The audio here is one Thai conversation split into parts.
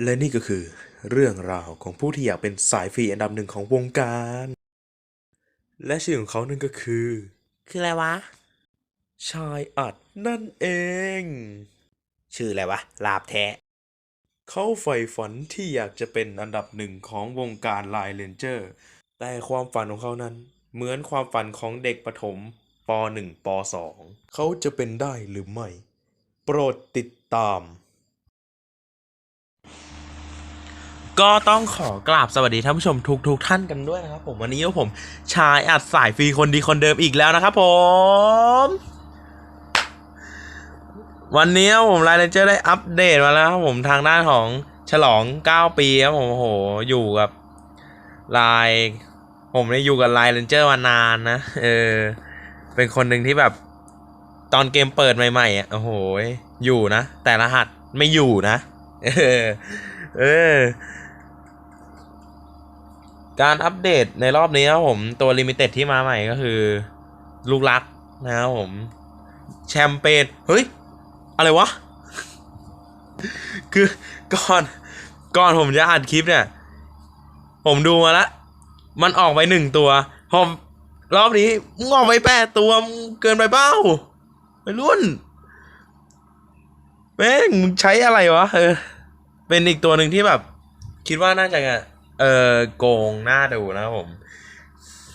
และนี่ก็คือเรื่องราวของผู้ที่อยากเป็นสายฟรีอันดับหนึ่งของวงการ และชื่อของเขานั่นก็คือ คืออะไรวะ ชายอัดนั่นเอง ชื่ออะไรวะ ลาบแท้ เขาใฝ่ฝันที่อยากจะเป็นอันดับหนึ่งของวงการไลน์เลนเจอร์ แต่ความฝันของเขานั้น เหมือนความฝันของเด็กประถมป .1 ป .2 เขาจะเป็นได้หรือไม่ โปรดติดตาม ก็ต้องขอกราบสวัสดีท่านผู้ชมทุกทุกท่านกันด้วยนะครับ ผมวันนี้ผมชายอัดสายฟรีคนดีคนเดิมอีกแล้วนะครับผม วันนี้ผมไลน์เลนเจอร์ได้อัปเดตมาแล้วครับผมทางด้านของฉลอง 9 ปีครับผมโอ้โหอยู่กับไลน์ผมเนี่ยอยู่กับไลน์เลนเจอร์มานานนะเออเป็นคนหนึ่งที่แบบตอนเกมเปิดใหม่ๆอะโอ้โหอยู่นะ แต่รหัสไม่อยู่นะ เออเออ การอัปเดตในรอบนี้ครับผมตัวลิมิเต็ดที่มาใหม่ก็คือ ลูกรักนะครับผม แชมเปญเฮ้ย อะไรวะ คือก่อนก่อนผมจะอัดคลิปเนี่ย ผมดูมาล้วมันออกไปหนึ่งตัว พอรอบนี้มึงออกไปแปดตัวเกินไปเปล่าไปรุ่นแม่งมึงใช้อะไรวะเออเป็นอีกตัวหนึ่งที่แบบ คิดว่าน่าจะ เออโกงหน้าดูนะผม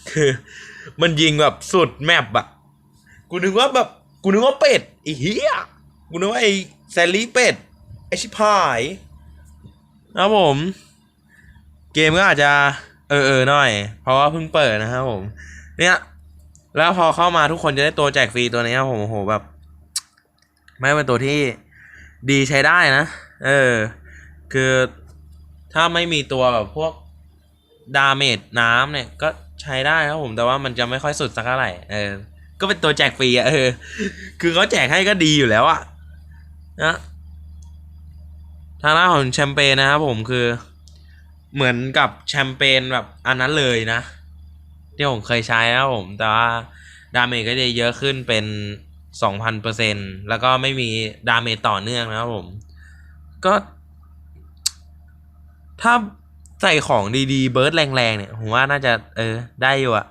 คือ มันยิงแบบสุดแมปอะกูนึกว่าแบบ กูนึกว่าเป็ดไอ้เหี้ยกูนึกว่าไอ้แซลลี่เป็ดไอชิบหายนะผม เกมก็อาจจะเออเออหน่อย เพราะว่าเพิ่งเปิดนะครับผม เนี่ย แล้วพอเข้ามาทุกคนจะได้ตัวแจกฟรีตัวนี้ครับผมโอ้โหแบบ ไม่เป็นตัวที่ดีใช้ได้นะ เออ คือ ถ้าไม่มีตัวแบบพวกดาเมจน้ำเนี่ยก็ใช้ได้ครับผมแต่ว่ามันจะไม่ค่อยสุดสักเท่าไหร่เออ ก็เป็นตัวแจกฟรีอะเออ คือเขาแจกให้ก็ดีอยู่แล้วอะนะทางด้านของแชมเปญนะครับผมคือ เหมือนกับแชมเปญแบบอันนั้นเลยนะ ที่ผมเคยใช้นะครับผม แต่ว่าดาเมจก็จะเยอะขึ้นเป็นสองพันเปอร์เซ็นแล้วก็ไม่มีดาเมจต่อเนื่องนะครับผม ก็ ถ้าใส่ของดีๆ เบิร์ดแรงๆเนี่ย ผมว่าน่าจะเออได้อยู่อะ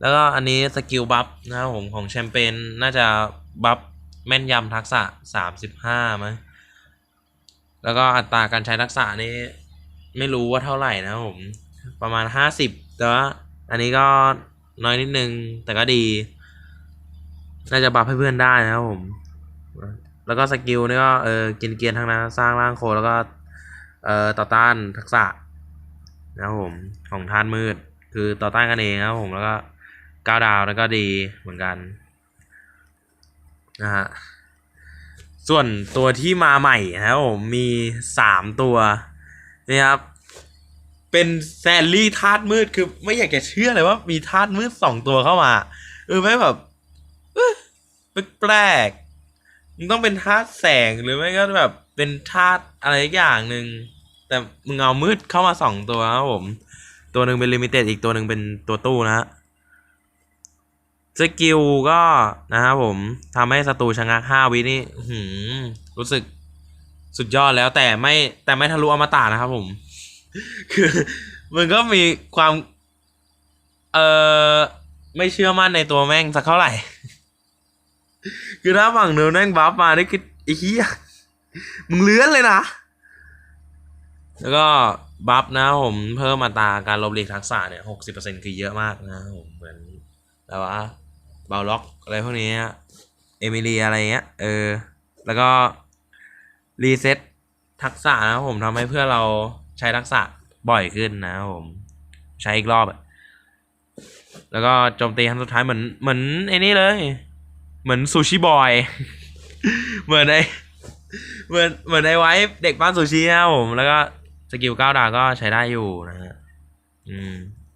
แล้วก็อันนี้สกิลบัฟนะครับผมของแชมเปญน่าจะบัฟแม่นยำทักษะสามสิบห้ามั้ยแล้วก็อัตราการใช้ทักษะนี่ไม่รู้ว่าเท่าไหร่นะครับผม ประมาณห้าสิบแต่ว่าอันนี้ก็น้อยนิดนึง แต่ก็ดี น่าจะบัฟให้เพื่อนได้นะครับผม แล้วก็สกิลนี่ก็เออกินเกียนทั้งนั้นสร้างร่างโคแล้วก็ เอ่อต่อต้านทักษะนะครับผมของทานมืด คือต่อต้านกันเองนะครับผมแล้วก็ก้าวดาวแล้วก็ดีเหมือนกันนะฮะส่วนตัวที่มาใหม่นะครับผมมีสามตัวนี่ครับเป็นแซลลี่ธาตุมืดคือไม่อยากจะเชื่อเลยว่ามีธาตุมืดสองตัวเข้ามาเออไม่แบบแปลกมันต้องเป็นธาตุแสงหรือไม่ก็แบบ เป็นธาตุอะไรสักอย่างหนึ่งแต่มึงเอามืดเข้ามาสองตัวครับผม ตัวหนึ่งเป็นลิมิเต็ดอีกตัวหนึ่งเป็นตัวตู้นะฮะสกิลก็นะครับผมทำให้ศัตรูชะงักห้าวินี่หือรู้สึกสุดยอดแล้วแต่ไม่แต่ไม่ทะลุอมตะนะครับผม คือมันก็มีความ เออไม่เชื่อมั่นในตัวแม่งสักเท่าไหร่ คือถ้าฝั่งเนินแม่งบัฟมาได้คือไอ้เหี้ย มึงเลื้อนเลยนะ แล้วก็บัฟนะผมเพิ่มอัตราการลบหลีกทักษะเนี่ยหกสิบเปอร์เซ็นคือเยอะมากนะผมเหมือนแบบว่าเบาล็อกอะไรพวกนี้ เอมิเลียอะไรเงี้ย เออ แล้วก็ รีเซ็ตทักษะนะผมทำให้เพื่อเราใช้ทักษะบ่อยขึ้นนะผมใช้อีกรอบอะแล้วก็โจมตีครั้งสุดท้ายเหมือนเหมือนไอ้นี่เลย เหมือนซูชิบอย เหมือนไอ เหมือนเหมือนไอไว้เด็กบ้านซูชินะครับผม แล้วก็สกิลก้าวดาวก็ใช้ได้อยู่นะฮะอืม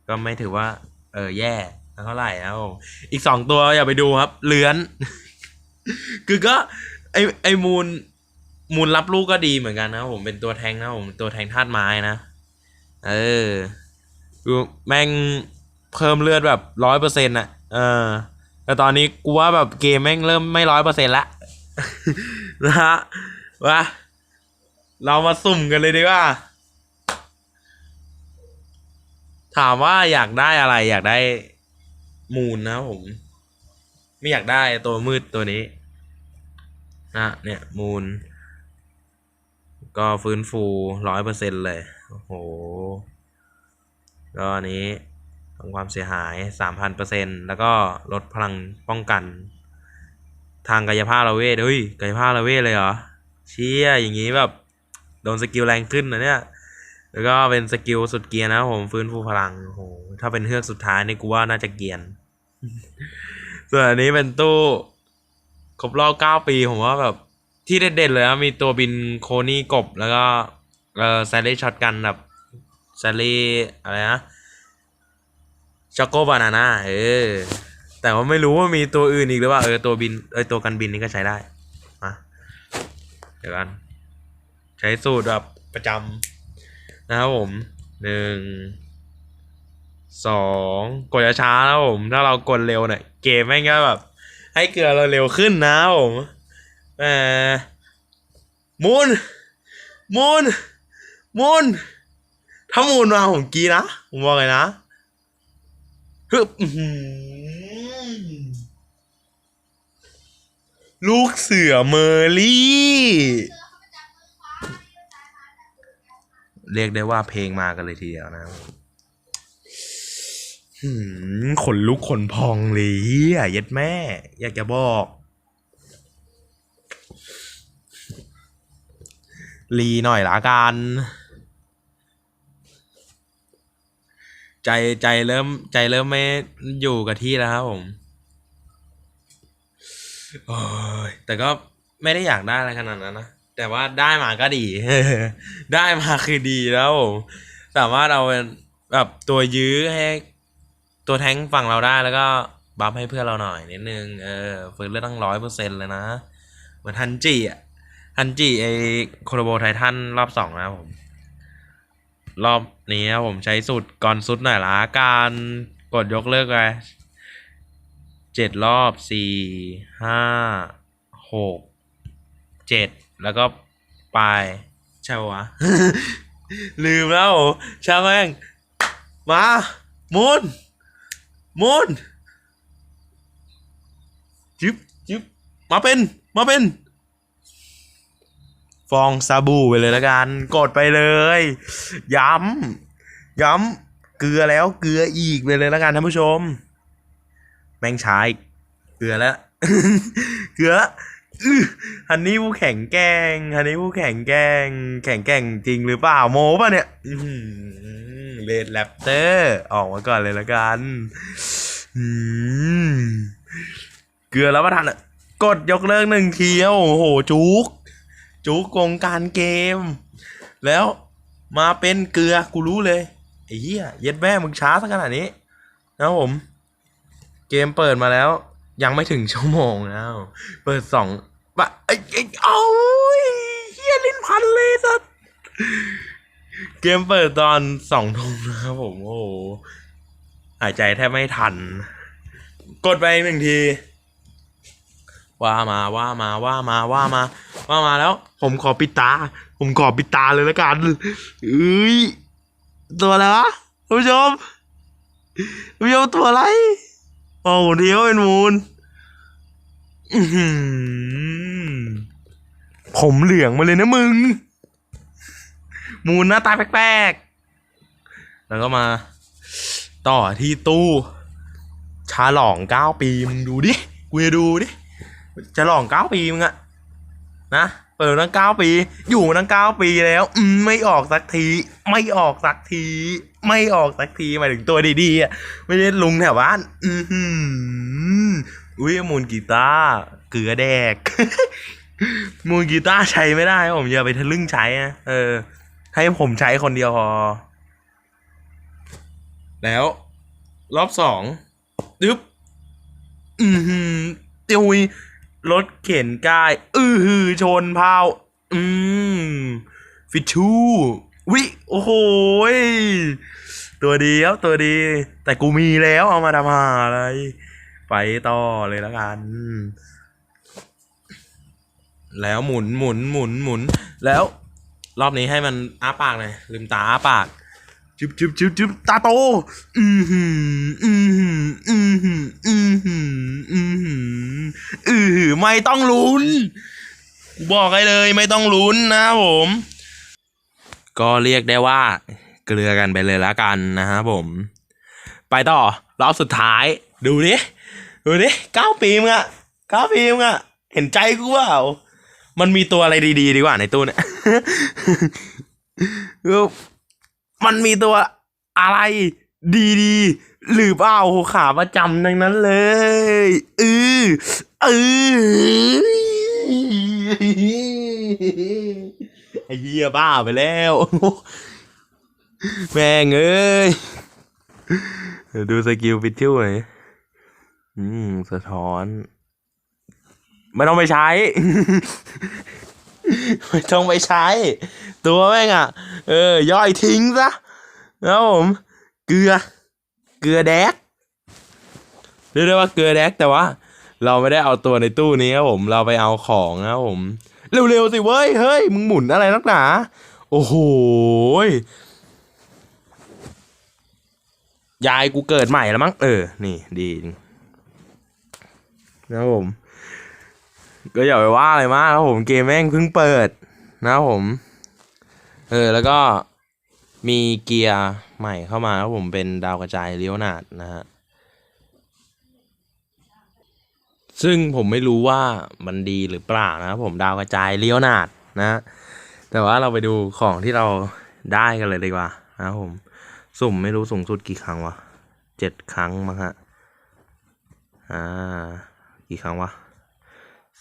ก็ไม่ถือว่า เออแย่เท่าไหร่นะครับผมอีกสองตัวอย่าไปดูครับเลื้อน คือก็ ไอไอมูลมูลรับลูกก็ดีเหมือนกันนะครับผมเป็นตัวแทงนะครับผมตัวแทงธาตุไม้นะเออคือแม่งเพิ่มเลือดแบบร้อยเปอร์เซ็นต์อะเออแต่ตอนนี้กูว่าแบบเกมแม่งเริ่มไม่ร้อยเปอร์เซ็นต์ละ นะฮะว่าเรามาสุ่มกันเลยดีกว่า ถามว่าอยากได้อะไร อยากได้มูลนะผม ไม่อยากได้ตัวมืดตัวนี้นะเนี่ยมูล ก็ฟื้นฟูร้อยเปอร์เซ็นเลย โอ้โห ก็อันนี้ทำความเสียหายสามพันเปอร์เซ็นแล้วก็ลดพลังป้องกัน ทางกายภาพเราเวทเฮ้ยกายภาพเราเวทเลยเหรอ เชี่ยอย่างงี้แบบ โดนสกิลแรงขึ้นนะเนี่ย แล้วก็เป็นสกิลสุดเกียร์นะผมฟื้นฟูพลังโอ้โหถ้าเป็นเฮือกสุดท้ายนี่กูว่าน่าจะเกียนส่วนอันนี้เป็นตู้ครบรอบเก้าปีผมว่าแบบที่เด็ดๆเลยนะมีตัวบินโคนี่กบแล้วก็เออแซลลี่ช็อตกันแบบแซลลี่อะไรนะช็อกโกบานาน่าเออ แต่ว่าไม่รู้ว่ามีตัวอื่นอีกหรือว่าเออตัวบินเออตัวกันบินนี่ก็ใช้ได้มาเดี๋ยวกัน ใช้สูตรแบบประจำนะครับผมหนึ่งสองกดช้าๆนะครับผม ถ้าเรากดเร็วเนี่ยเกมแม่งก็แบบ ให้เกลือเราเร็วขึ้นนะผมแหมมูนมูนมูนถ้ามูนมาผมกีนะ ผมบอกเลยนะฮึบอื้อหือ ลูกเสือเมอร์ลี่ เรียกได้ว่าเพลงมากันเลยทีเดียวนะหืมขนลุกขนพองเลยเยเย็ดแม่ อยากจะบอก รีหน่อยละกัน ใจใจเริ่ม ใจเริ่มไม่อยู่กับที่แล้วครับผม โอ้ยแต่ก็ไม่ได้อยากได้อะไรขนาดนั้นนะ แต่ว่าได้มาก็ดี ได้มาคือดีแล้วผมสามารถเอาเป็นแบบตัวยื้อให้ ตัวแท้งฝั่งเราได้แล้วก็บัฟให้เพื่อนเราหน่อยนิดนึง เออฟื้นเลือดตั้งร้อยเปอร์เซ็นต์เลยนะ เหมือนฮันจิอะ ฮันจิไอโคโรโบไททันรอบสองนะผม รอบนี้ผมใช้สูตรก่อนสุดหน่อยละการกดยกเลิกไป เจ็ดรอบสี่ห้าหกเจ็ดแล้วก็ไปใช่ปะวะ ลืมแล้วช่างแม่งมามุนมุนจึ๊บจึ๊บมาเป็น มาเป็น ฟองซาบูไปเลยละกัน กดไปเลย ย้ำ ย้ำ เกลือแล้วเกลืออีกไปเลยละกันท่านผู้ชม แม่งใช้อีกเกลือแล้วเกลือฮันนี่ผู้แข่งแกงฮันนี่ผู้แข่งแกง แข่งแกงจริงหรือเปล่าโมป่ะเนี่ยเลดแรปเตอร์ออกมาก่อนเลยละกันเกลือแล้วประทานอะกดยกเลิกหนึ่งทีแล้วโอ้โหจุก จุกวงการเกม แล้วมาเป็นเกลือกูรู้เลยไอ้เหี้ยเย็ดแม่มึงช้าสักขนาดนี้นะผม เกมเปิดมาแล้ว ยังไม่ถึงชั่วโมงแล้ว เปิดสองบะไอ้ไอ้เอาเฮียลิ้นพันเลยสัสเกมเปิดตอนสองทุ่มนะครับผม โอ้โหหายใจแทบไม่ทัน กดไปหนึ่งทีว่ามาว่ามาว่ามาว่ามา ว่ามาแล้ว ผมขอปิดตา ผมขอปิดตาเลยแล้วกันเอ้ยตัวอะไรวะท่านผู้ชมท่านผู้ชมตัวอะไร โอ้โหเทียวเป็นมูลผมเหลืองมาเลยนะมึง มูลหน้าตาแปลกๆ แล้วก็มา ต่อที่ตู้ฉลองเก้าปีมึงดูดิ กูจะดูดิฉลองเก้าปีมึงอะนะ ปิดตั้งเก้าปี อยู่ตั้งเก้าปีแล้วอืมไม่ออกสักที ไม่ออกสักที ไม่ออกสักทีหมายถึงตัวดีๆอะไม่ใช่ลุงแถวบ้าน อือหืออุ้ยมูลกีตาร์เกลือแดก มูลกีตาร์ใช้ไม่ได้ผมอย่าไปทะลึ่งใช้นะเออ ให้ผมใช้คนเดียวพอ แล้ว รอบสองดึ๊บ อือหือติว รถเข็นกาย อือหือชนเผาอืม ฟิชชูวิ โอ้โหยตัวดีครับตัวดี แต่กูมีแล้วเอามาทำหาอะไร ไปต่อเลยแล้วกัน แล้วหมุนหมุนหมุนหมุน แล้ว รอบนี้ให้มันอ้าปากหน่อยลืมตาอ้าปาก จุ๊บจุ๊บจุ๊บจุ๊บตาโต อือหือ อือหือ อือหือ อือหือ อือหือ อือหือ ไม่ต้องลุ้น กูบอกให้เลยไม่ต้องลุ้นนะครับผม ก็เรียกได้ว่า เกลือกันไปเลยละกันนะครับผม ไปต่อ รอบสุดท้าย ดูดิ ดูดิเก้าปีมึงอะเก้าปีมึงอะเห็นใจกูเปล่า มันมีตัวอะไรดี ๆ ดีกว่าในตู้เนี่ย มันมีตัวอะไรดีๆหรือเปล่าขาประจำทั้งนั้นเลยเออเออไอ้เหี้ยบ้าไปแล้ว แม่งเอ้ยดูสกิลฟิชชิวหน่อยอืม สะท้อน ไม่ต้องไปใช้ ไม่ต้องไปใช้ ตัวแม่งอะ เออย่อยทิ้งซะนะผมเกลือ เกลือแดกเรียกได้ว่าเกลือแดกแต่ว่า เราไม่ได้เอาตัวในตู้นี้ครับผมเราไปเอาของนะผม เร็วๆสิเว้ยเฮ้ยมึงหมุนอะไรนักหนา โอ้โหยยายกูเกิดใหม่แล้วมั้งเออ นี่ดีนะครับผม ก็อย่าไปว่าอะไรมากครับผมเกมแม่งเพิ่งเปิดนะครับผม เออแล้วก็มีเกียร์ใหม่เข้ามาครับผมเป็นดาวกระจายเลี้ยวนาดนะฮะซึ่งผมไม่รู้ว่ามันดีหรือเปล่านะครับผมดาวกระจายเลี้ยวนาดนะฮะแต่ว่าเราไปดูของที่เราได้กันเลยดีกว่านะครับผม สุ่มไม่รู้สูงสุดกี่ครั้งวะเจ็ดครั้งมั้งฮะอ่ากี่ครั้งวะ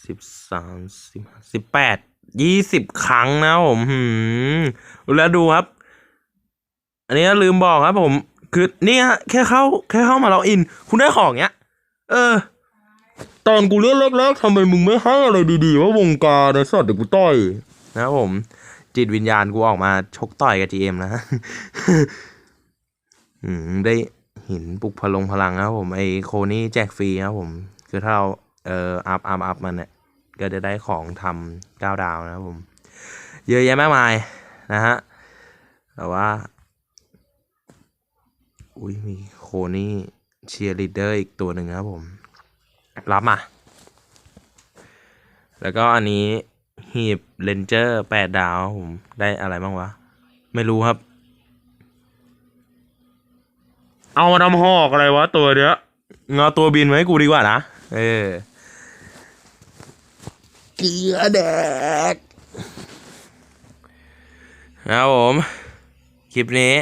สิบสามสิบสิบแปดยี่สิบครั้งนะผมหืมแล้วดูครับ อันนี้ลืมบอกครับผม คือเนี่ยแค่เข้า แค่เข้ามาล็อกอิน คุณได้ของเนี้ย เออ ตอนกูเล่นแรกๆทำไมมึงไม่ให้อะไรดีๆว่าวงการในสัตว์เดี๋ยวกูต่อยนะครับผม จิตวิญญาณกูออกมาชกต่อยกับจีเอ็มนะอืมได้หินปลุกพลงพลังนะครับผมไอโคนี่แจกฟรีครับผม คือถ้าเรา เอ่ออัพอัพอัพมันเนี่ยก็จะได้ของทำเก้าดาวนะครับผมเยอะแยะมากมายนะฮะแต่ว่า อุ้ยมีโคนี่เชียร์ลีดเดอร์อีกตัวหนึ่งครับผม รับมา แล้วก็อันนี้หีบเลนเจอร์แปดดาวผมได้อะไรบ้างวะ ไม่รู้ครับ เอามาทำหอกอะไรวะตัวเนี้ยเงาตัวบินไว้ให้กูดีกว่านะ เออ เกลือแดกนะครับผม คลิปนี้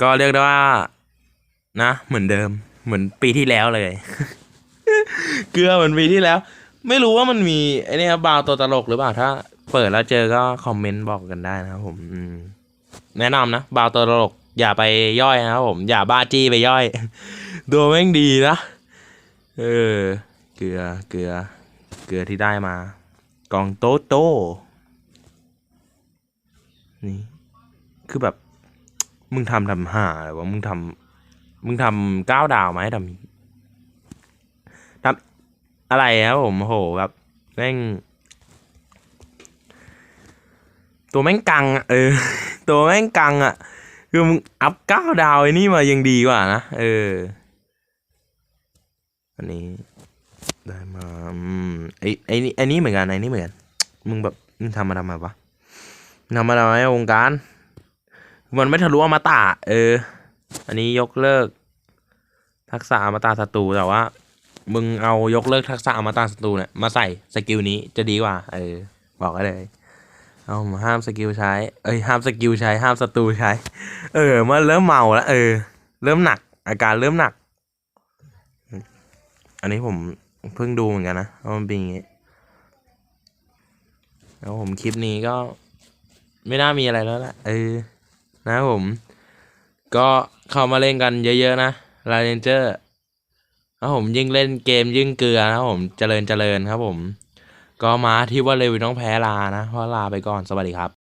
ก็เรียกได้ว่า นะ เหมือนเดิม เหมือนปีที่แล้วเลย เกลือเหมือนปีที่แล้ว ไม่รู้ว่ามันมีไอ้นี่ครับบาวตัวตลกหรือเปล่า ถ้า เปิดแล้วเจอก็คอมเมนต์บอกกันได้นะครับผมแนะนำนะบาวตัวตลกอย่าไปย่อยนะครับผม อย่าบ้าจี้ไปย่อยตัวแม่งดีนะ เออ เกลือ เกลือ ลือที่ได้มา กองโตโตนี่ คือแบบ มึงทำทำห่าหรือว่ามึงทำมึงทำก้าวดาวไหมทำทำอะไรครับผมโหแบบแม่ง ตัวแม่งกังอะเออ ตัวแม่งกังอะ คือมึงอัพก้าวดาวไอ้นี่มายังดีกว่านะ เออ อันนี้ ได้มาอืมไอไอนี่ไอนี่เหมือนกันไอนี่เหมือนกันมึงแบบมึงทำมาทำไมวะทำมาทำไมวงการ มันไม่ทะลุอมตะเออ อันนี้ยกเลิก ทักษะอมตะศัตรูแต่ว่า มึงเอายกเลิกทักษะอมตะศัตรูเนี่ยมาใส่สกิลนี้จะดีกว่า เออ บอกได้เลยเอาห้ามสกิลใช้ เอ้ยห้ามสกิลใช้ห้ามศัตรูใช้ เออมันเริ่มเมาแล้วเออ เริ่มหนัก อาการเริ่มหนัก อันนี้ผม เพิ่งดูเหมือนกันนะว่ามันเป็นอย่างงี้แล้วผมคลิปนี้ก็ไม่น่ามีอะไรแล้วละเออนะผม ก็เข้ามาเล่นกันเยอะๆนะลาเรนเจอร์ครับผมยิ่งเล่นเกมยิ่งเกลือนะผมเจริญเจริญครับผม ก็มาที่ว่าเลวินต้องแพ้ลานะเพราะลาไปก่อนสวัสดีครับ